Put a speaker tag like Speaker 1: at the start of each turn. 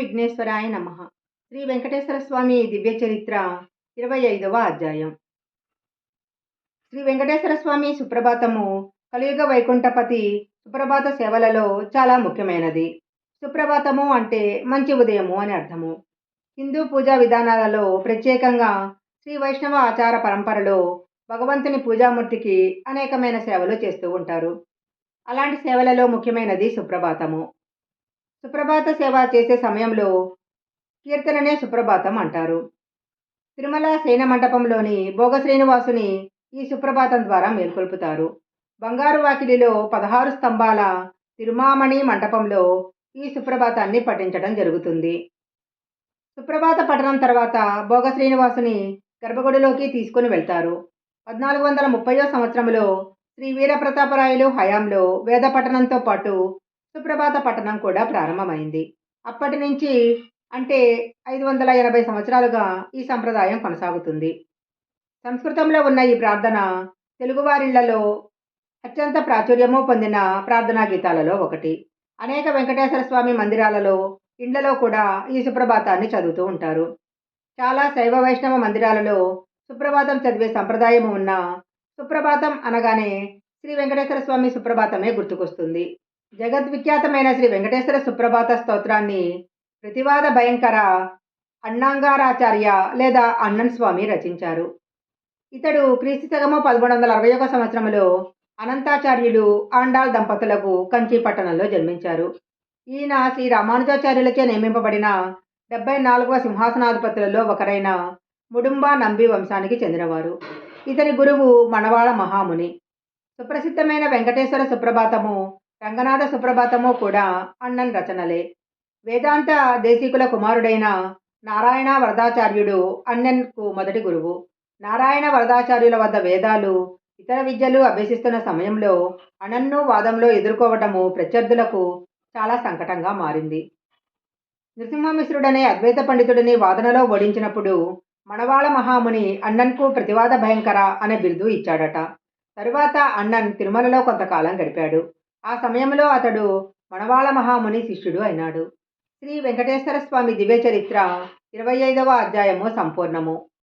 Speaker 1: విఘ్నేశ్వరాయ నమ. శ్రీ వెంకటేశ్వర స్వామి దివ్య చరిత్ర ఇరవై ఐదవ అధ్యాయం. శ్రీ వెంకటేశ్వర స్వామి సుప్రభాతము కలియుగ వైకుంఠపతి సుప్రభాత సేవలలో చాలా ముఖ్యమైనది. సుప్రభాతము అంటే మంచి ఉదయము అని అర్థము. హిందూ పూజా విధానాలలో ప్రత్యేకంగా శ్రీ వైష్ణవ ఆచార పరంపరలో భగవంతుని పూజామూర్తికి అనేకమైన సేవలు చేస్తూ ఉంటారు. అలాంటి సేవలలో ముఖ్యమైనది సుప్రభాతము. సుప్రభాత సేవ చేసే సమయంలో కీర్తననే సుప్రభాతం అంటారు. తిరుమల శయన మండపంలోని భోగ శ్రీనివాసుని ఈ సుప్రభాతం ద్వారా మేల్కొల్పుతారు. బంగారు వాకిలిలో పదహారు స్తంభాల తిరుమామణి మంటపంలో ఈ సుప్రభాతాన్ని పఠించడం జరుగుతుంది. సుప్రభాత పఠనం తర్వాత భోగ శ్రీనివాసుని గర్భగుడిలోకి తీసుకుని వెళ్తారు. పద్నాలుగు వందల ముప్పయో సంవత్సరంలో శ్రీ వీరప్రతాపరాయలు హయాంలో వేద పఠనంతో పాటు సుప్రభాత పట్టణం కూడా ప్రారంభమైంది. అప్పటి నుంచి అంటే ఐదు వందల ఎనభై సంవత్సరాలుగా ఈ సంప్రదాయం కొనసాగుతుంది. సంస్కృతంలో ఉన్న ఈ ప్రార్థన తెలుగువారిళ్ళలో అత్యంత ప్రాచుర్యము పొందిన ప్రార్థనా గీతాలలో ఒకటి. అనేక వెంకటేశ్వర స్వామి మందిరాలలో ఇండ్లలో కూడా ఈ సుప్రభాతాన్ని చదువుతూ ఉంటారు. చాలా శైవ వైష్ణవ మందిరాలలో సుప్రభాతం చదివే సంప్రదాయం ఉన్న సుప్రభాతం అనగానే శ్రీ వెంకటేశ్వర స్వామి సుప్రభాతమే గుర్తుకొస్తుంది. జగద్విఖ్యాతమైన శ్రీ వెంకటేశ్వర సుప్రభాత స్తోత్రాన్ని ప్రతివాద భయంకర అన్నాంగారాచార్య లేదా అన్నన్ స్వామి రచించారు. ఇతడు క్రీస్తు శకము పదమూడు వందల అరవై ఒక సంవత్సరంలో అనంతాచార్యులు ఆండాల్ దంపతులకు కంచి పట్టణంలో జన్మించారు. ఈయన శ్రీ రామానుజాచార్యులచే నియమింపబడిన డెబ్బై నాలుగవ సింహాసనాధిపతులలో ఒకరైన ముడుంబా నంబి వంశానికి చెందినవారు. ఇతని గురువు మనవాళ మహాముని. సుప్రసిద్ధమైన వెంకటేశ్వర సుప్రభాతము రంగనాథ సుప్రభాతము కూడా అన్నన్ రచనలే. వేదాంత దేశికుల కుమారుడైన నారాయణ వరదాచార్యుడు అన్నన్కు మొదటి గురువు. నారాయణ వరదాచార్యుల వద్ద వేదాలు ఇతర విద్యలు అభ్యసిస్తున్న సమయంలో అనన్ను వాదంలో ఎదుర్కోవటము ప్రత్యర్థులకు చాలా సంకటంగా మారింది. నృసింహమిశ్రుడనే అద్వైత పండితుడిని వాదనలో ఓడించినప్పుడు మనవాళ మహాముని అన్నన్కు ప్రతివాద భయంకర అనే బిరుదు ఇచ్చాడట. తరువాత అన్నన్ తిరుమలలో కొంతకాలం గడిపాడు. ఆ సమయంలో అతడు మణవాళ మహాముని శిష్యుడు అయినాడు. శ్రీ వెంకటేశ్వర స్వామి దివ్య చరిత్ర ఇరవై ఐదవ అధ్యాయము సంపూర్ణము.